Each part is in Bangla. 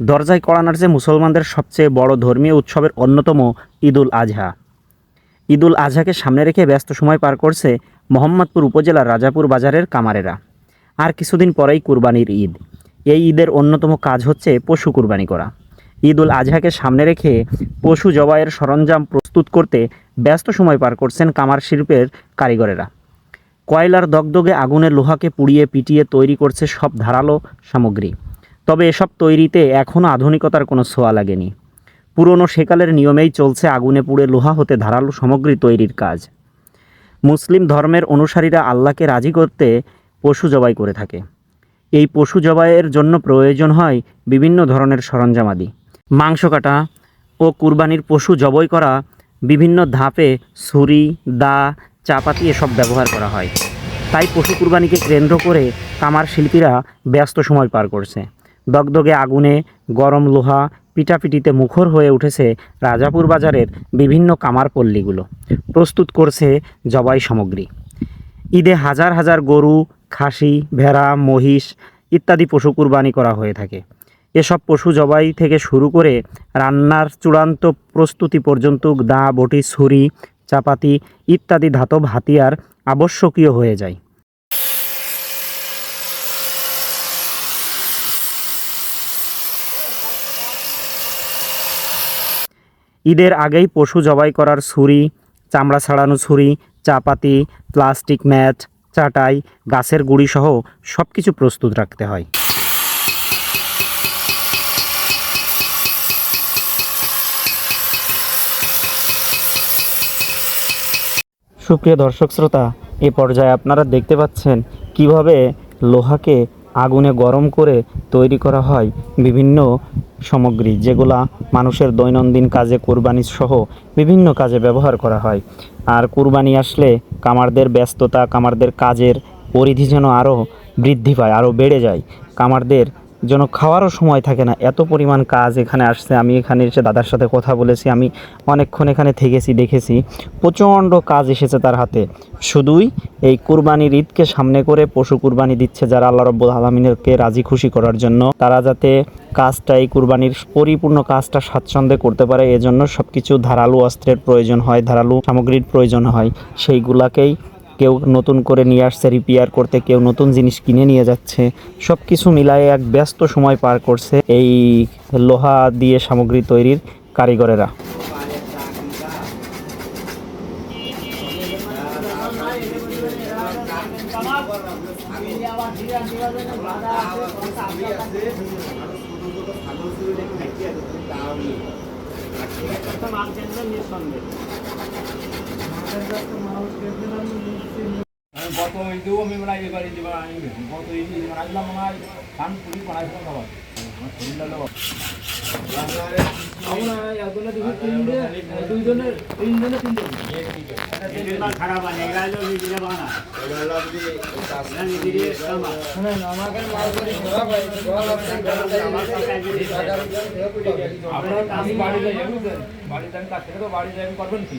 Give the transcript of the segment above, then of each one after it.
দরজায় কড়া নাড়ছে মুসলমানদের সবচেয়ে বড় ধর্মীয় উৎসবের অন্যতম ঈদুল আজহা। ঈদুল আজহাকে সামনে রেখে ব্যস্ত সময় পার করছে মোহাম্মদপুর উপজেলার রাজাপুর বাজারের কামারেরা। আর কিছুদিন পরেই কুরবানির ঈদ। এই ঈদের অন্যতম কাজ হচ্ছে পশু কুরবানি করা। ঈদুল আজহাকে সামনে রেখে পশু জবাইয়ের সরঞ্জাম প্রস্তুত করতে ব্যস্ত সময় পার করছেন কামার শিল্পের কারিগরেরা। কয়লার দগদগে আগুনের লোহাকে পুড়িয়ে পিটিয়ে তৈরি করছে সব ধারালো সামগ্রী। তবে এসব তৈরিতে এখনও আধুনিকতার কোনো ছোঁয়া লাগেনি। পুরনো সেকালের নিয়মেই চলছে আগুনে পুড়ে লোহা হতে ধারালো সামগ্রী তৈরির কাজ। মুসলিম ধর্মের অনুসারীরা আল্লাহকে রাজি করতে পশু জবাই করে থাকে। এই পশু জবাইয়ের জন্য প্রয়োজন হয় বিভিন্ন ধরনের সরঞ্জামাদি মাংস কাটা ও কুরবানির পশু জবাই করা, বিভিন্ন ধাপে ছুরি, দা, চাপাতি এসব ব্যবহার করা হয়। তাই পশু কুরবানিকে কেন্দ্র করে কামার শিল্পীরা ব্যস্ত সময় পার করছে। দগদগে আগুনে গরম লোহা পিটাপিটিতে মুখর হয়ে উঠেছে রাজাপুর বাজারের বিভিন্ন কামার পল্লীগুলো। প্রস্তুত করছে জবাই সামগ্রী। ঈদে হাজার হাজার গরু, খাসি, ভেড়া, মহিষ ইত্যাদি পশু কুরবানি করা হয়ে থাকে। এসব পশু জবাই থেকে শুরু করে রান্নার চূড়ান্ত প্রস্তুতি পর্যন্ত দা, বটি, ছুরি, চাপাতি ইত্যাদি ধাতব হাতিয়ার আবশ্যকীয় হয়ে যায়। ঈদের আগেই পশু জবাই করার ছুরি, চামড়া ছাড়ানো ছুরি, চাপাতি, প্লাস্টিক ম্যাট, চাটাই, গাছের গুঁড়ি সহ সব কিছু প্রস্তুত রাখতে হয়। সুপ্রিয় দর্শক শ্রোতা এই পর্যায়ে আপনারা দেখতে পাচ্ছেন কীভাবে লোহাকে আগুনে গরম করে তৈরি করা হয় বিভিন্ন সামগ্রী, যেগুলা মানুষের দৈনন্দিন কাজে কোরবানি সহ বিভিন্ন কাজে ব্যবহার করা হয়। আর কুরবানি আসলে কামারদের ব্যস্ততা, কামারদের কাজের পরিধি যেন আরও বৃদ্ধি পায় আরও বেড়ে যায়। কামারদের যেন খাওয়ারও সময় থাকে না। এত পরিমাণ কাজ এখানে আসছে। আমি এখানে এসে দাদার সাথে কথা বলেছি। আমি অনেকক্ষণ এখানে থেকেছি, দেখেছি। প্রচণ্ড কাজ এসেছে তার হাতে। শুধুই এই কুরবানির ঈদকে সামনে করে পশু কুরবানি দিচ্ছে যারা আল্লাহ রব্বুল আলমিনকে রাজি খুশি করার জন্য। তারা যাতে কাজটা, এই কুরবানির পরিপূর্ণ কাজটা স্বাচ্ছন্দ্যে করতে পারে, এজন্য সব কিছু ধারালো অস্ত্রের প্রয়োজন হয়, ধারালো সামগ্রীর প্রয়োজন হয়। সেইগুলাকেই কেউ নতুন করে নিয়ে আসছে রিপেয়ার করতে, কেউ নতুন জিনিস কিনে নিয়ে যাচ্ছে। সব কিছু মিলায়ে এক ব্যস্ত সময় পার করছে এই লোহা দিয়ে সামগ্রী তৈরির কারিগরেরা। আমি গত ঈদেও আমি মানে এবার মানে আমি গেছি গত ঈদে মানে আসলাম মনে হয় কান পুরি বানাইছিলাম খাবার আমার শরীর লাগল খারাপ আছে আপনার আমি বাড়ি যাই বাড়িতে আমি কাজ থেকে তো বাড়ি যাই আমি করবেন কি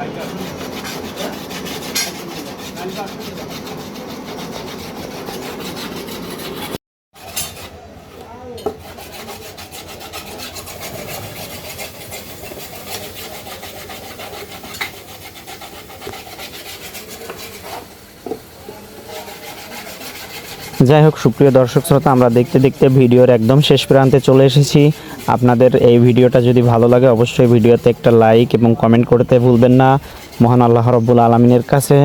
গাড়িটা আসুন গাড়িটা আসুন যাই হোক, সুপ্রিয় দর্শক শ্রোতা, আমরা দেখতে দেখতে ভিডিওর একদম শেষ প্রান্তে চলে এসেছি। আপনাদের এই ভিডিওটা যদি ভালো লাগে, অবশ্যই ভিডিওতে একটা লাইক এবং কমেন্ট করতে ভুলবেন না। মহান আল্লাহ রব্বুল আলমিনের কাছে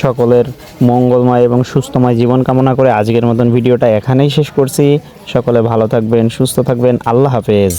সকলের মঙ্গলময় এবং সুস্থময় জীবন কামনা করে আজকের মতন ভিডিওটা এখানেই শেষ করছি। সকলে ভালো থাকবেন, সুস্থ থাকবেন। আল্লাহ হাফেজ।